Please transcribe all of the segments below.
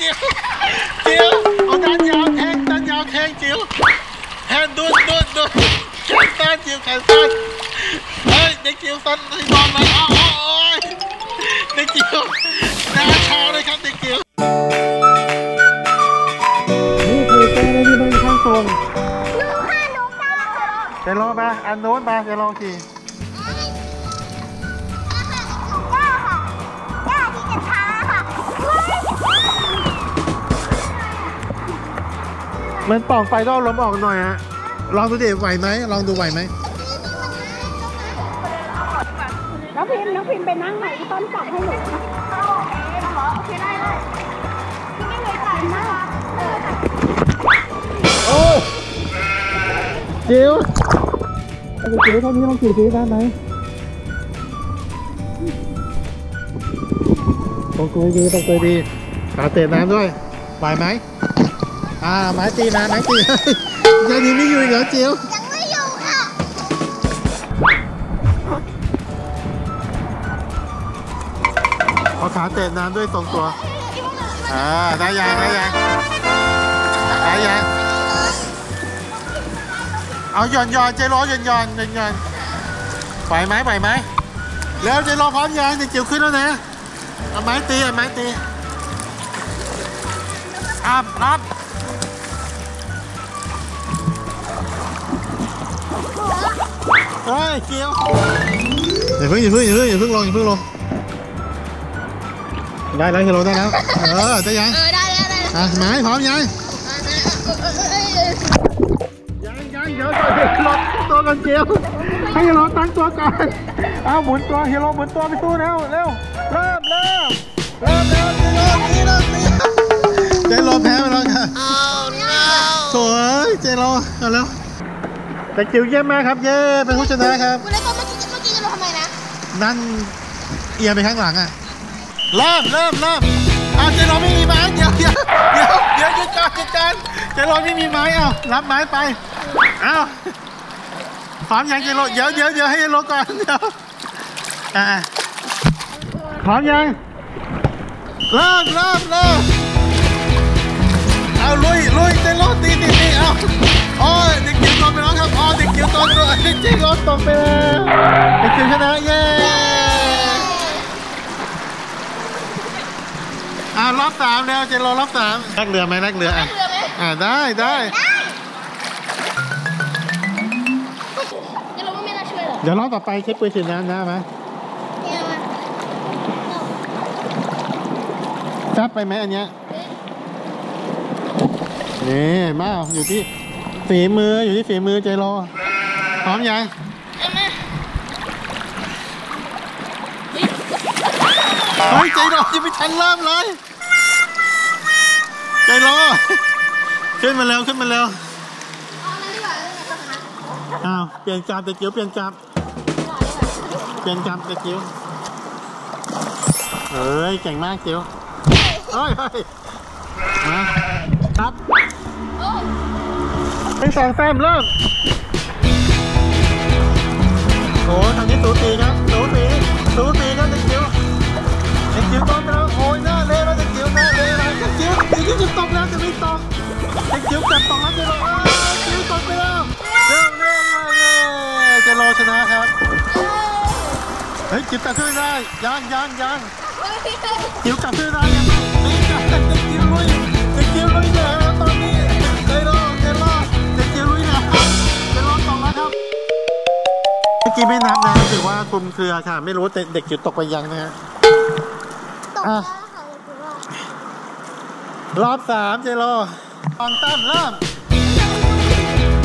จิ๋วจิ๋วเอาด้านยาวแทงด้านยาวแทงจิ๋วแทงดุนดุนดุนแขนสั้นจิ๋วแขนสั้นเฮ้ยเด็กจิ๋วสั้นให้นอนเลยอ้าวอ้าวโอ้ยเด็กจิ๋วหน้าชาเลยครับเด็กจิ๋วนี่คือเจ้าหน้าที่บ้านข้างตรงหนูค่ะหนูกล้าค่ะเจะลองมาอันโน้นมาเจะลองขี่ มันป่องไฟก็เอาลมออกหน่อยฮะ ลองดูดิไหวไหม ลองดูไหวไหม น้องพิมพ์น้องพิมพ์ไปนั่งไหนต้นจับให้หนูนะโอเคเหรอโอเคได้เลยพี่ไม่เลยจ่ายนะเออจ่ายโอ้จิ๋วไอ้จิ๋วเท่านี้ลองขี่ซิได้ไหมตรงตัวดีตรงตัวดีตาเตะน้ำด้วยไหวไหม อ่าไม้ตีนะไม้ตียังนี้ไม่อยู่เหรอจิ๋วยังไม่อยู่ค่ะเอาขาเตะน้ำด้วยตรงตัวอ่าได้ยังได้ยังได้ยังเอาหย่อนหย่อนใจร้อหย่อนหย่อนหย่อนหย่อนไหวไหมไหวไหมแล้วใจรอพร้อมยังเจิ๋วขึ้นแล้วนะเอาไม้ตีเอาไม้ตีอัพอัพ เฮ้ยเกียวอย่าเพิ่งอย่าเพิ่งอย่าเพิ่งอย่าเพิ่งลงอย่าเพิ่งลงได้แล้วเฮโลได้แล้วเออได้ยังเออได้แล้วได้แล้วอะไม้พร้อมยังยังยังเดี๋ยวก่อนเดี๋ยวรอตัวก่อนเจียวให้เฮโลตั้งตัวก่อนเอาหมุนตัวเฮโลหมุนตัวไปตู้เร็วเร็วเริ่มเริ่มเริ่มเร็วเจโลนี่เริ่มนี่เจโลแพ้ไปแล้วค่ะสวยเจโลเอาเร็ว แต่จิ๋วเยี่ยมมากครับ เย้ เป็นผู้ชนะครับ คุณได้ก็เมื่อกี้เมื่อกี้จะรู้ทำไมนะ นั่นเอียงไปข้างหลังอะ เริ่มเริ่มเริ่มเอาเจโรไม่มีไม้เดี๋ยวเดี๋ยวเดี๋ยวเดี๋ยวหยุดก่อนหยุดก่อนเจโรไม่มีไม้เอารับไม้ไปเอาพร้อมยังเจโรเดี๋ยวเดี๋ยวเดี๋ยวให้เจโรก่อนเดี๋ยวอ่าพร้อมยังเริ่มเริ่มเริ่มเอาลุย ตกไปแล้วเด็กจิ๋วชนะเย้อ่ารอบสามแล้วเจโรรอบสามแลกเรือไหมแลกเรืออะเรือไหมอ่าได้ได้จะรู้ว่าไม่น่าช่วยหรอเดี๋ยวรอบต่อไปใช้ปืนฉีดน้ำนะไหมเนี่ยมันจับไปไหมอันเนี้ยนี่มาอยู่ที่ฝีมืออยู่ที่ฝีมือเจโรพร้อมยัง เอามา เฮ้ยเจโรยังไม่ทันเริ่มเลยเจโรขึ้นมาเร็วขึ้นมาเร็วอ้าวเปลี่ยนจับตะกิ้วเปลี่ยนจับเปลี่ยนจับตะกิ้วเฮ้ยเก่งมากจิ๋วเฮ้ยเฮ้ยมาครับโอ้หนึ่งสองสามเริ่มโอ้ทางนี้สูสีครับสูสีสูสีครับเด็กจิ๋ว ด็กจิ๋วตกไปแล้วโอ้ยหน้าเละแล้วเด็กจิ๋วหน้าเละแล้วเด็กจิ๋วเด็กจิ๋วจะตกแล้วจะไม่ตกเด็กจิ๋วเกับตกแล้วจะรอจิ๋วตกไปแล้วเริ่มเริ่มเลยจะรอชนะครับเฮ้ยจิ๋วกลับขึ้นได้ยังยังยังจิ๋วกลับขึ้นได้ยังไม่กลับเด็กจิ๋วลุยเด็กจิ๋วลุยเลยแล้วตอนนี้ใจรอใจรอเด็กจิ๋วลุยแล้วใจรอตกแล้วครับเมื่อกี้ไม่นับนะถือว่าคลุมเครือค่ะ ไม่รู้ว่าเด็กจิ๋วตกไปยังนะฮะ ตกแล้วค่ะรอบสามเจโรตอนตั้มเริ่ม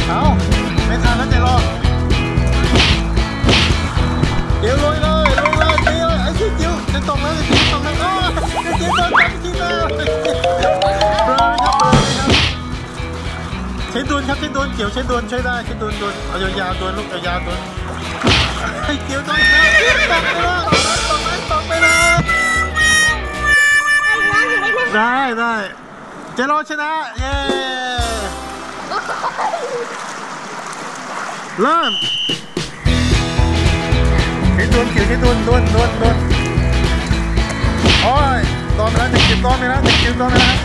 เอาไม่ทันแล้วเจโรเดี๋ยวลุยเลยลุยเลยจิ๋วไอ้จิ๋วจิ๋วจะตกแล้วจะจิวตกแล้วโอ้จะจิวโดนจับจิ๋วแล้วเบลอไหมครับเบลอไหมครับใช้ดุลครับใช้ดุลเกี่ยวใช้ดุลช่วยได้ใช้ดุลดุลเอายาวๆดุลลูกยาวๆดุลไอ้เกี่ยวโดนแล้วจิ๋วตกไปแล้ว ได้ได้เจโรชนะ เย้ เริ่มใช้ดวนเกี่ยวใช้ดวนดวนดวนดวนโอ้ยตอนไปแล้วเด็กจิ๋วโดนไปแล้วเด็กจิ๋วโดนไปแล้ว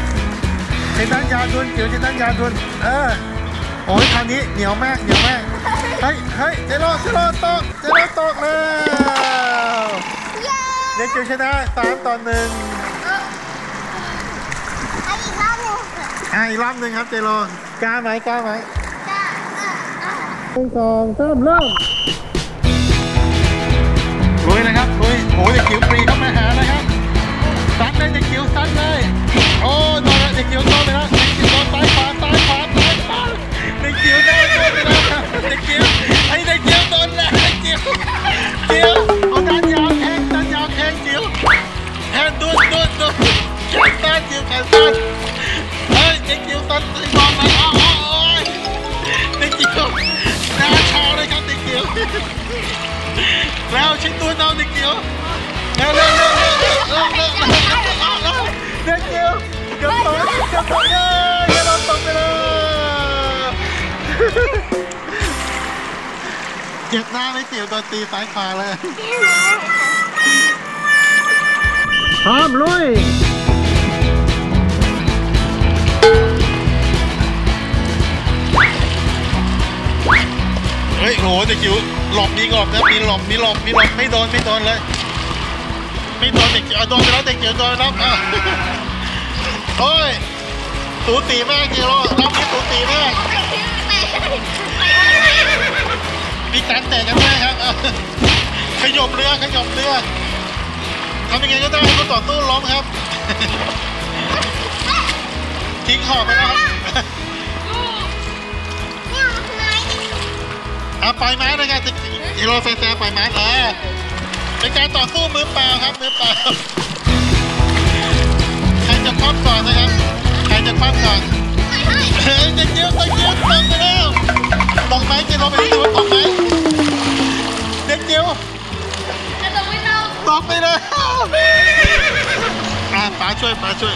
เชตันยาดุนจิ๋วเชตันยาดุนเออโอ้ยคราวนี้เหนียวมากเหนียวมากเฮ้ยเฮ้ยเจโรเจโรตกเจโรตกแล้วเย้เด็กจิ๋วชนะสามต่อหนึ่ง เอาอีกรอบหนึ่ง อะอีกรอบหนึ่งครับเจโร่กล้าไหมกล้าไหมจ้าอะอะหนึ่งสองสามเริ่มลุยนะครับลุยโอ้ยเด็กจิ๋วปรีเข้ามาหาเลยครับซัดเลยเด็กจิ๋วซัดเลยโอ้โดนแล้วเด็กจิ๋วโดนไปแล้วเด็กจิ๋วโดนซ้ายขวาซ้ายขวาซ้ายขวาเด็กจิ๋วโดนโดนไปแล้ว ชิ้นตัวน้องเด็กเกียวเร็วเร็วเร็วเร็วเร็วเร็วเร็วเด็กเกียวเกือบตกเกือบตกเลยเกือบตกไปเลยเจ็บหน้าไม่เสียวตอนตีซ้ายขวาเลยพร้อมลุย หเด็กจิ๋วหลบมีหลบนะมีหลบมีหลบมีหลบไม่โดนไม่โดนเลย ไม่โดนเด็กจิ๋วเอาโดนไปแล้วเด็กจิ๋วโดนไปแล้วอะโอ้ยสูตีมากจิ๋วรอบนี้สูตีมากมีการแตกกันด้วยครับอะขยมเรือขยมเรือทำยังไงก็ได้ให้คู่ต่อสู้ล้มครับ ทิ้งขอบไปแล้วครับ อาปล่อยไม้เลยครับอีโรเฟเซปล่อยไม้เออเป็นการต่อสู้มือเปล่าครับมือเปล่าใครจะคว้าก่อนนะครับใครจะคว้าก่อนเฮ้ยเด็กเกี้ยวเด็กเกี้ยวตกไปแล้วตกไหมจะลงไปดูว่าตกไหมเด็กเกี้ยวจะลงไม่ต้องตกไปแล้วอะป๋าช่วยป๋าช่วย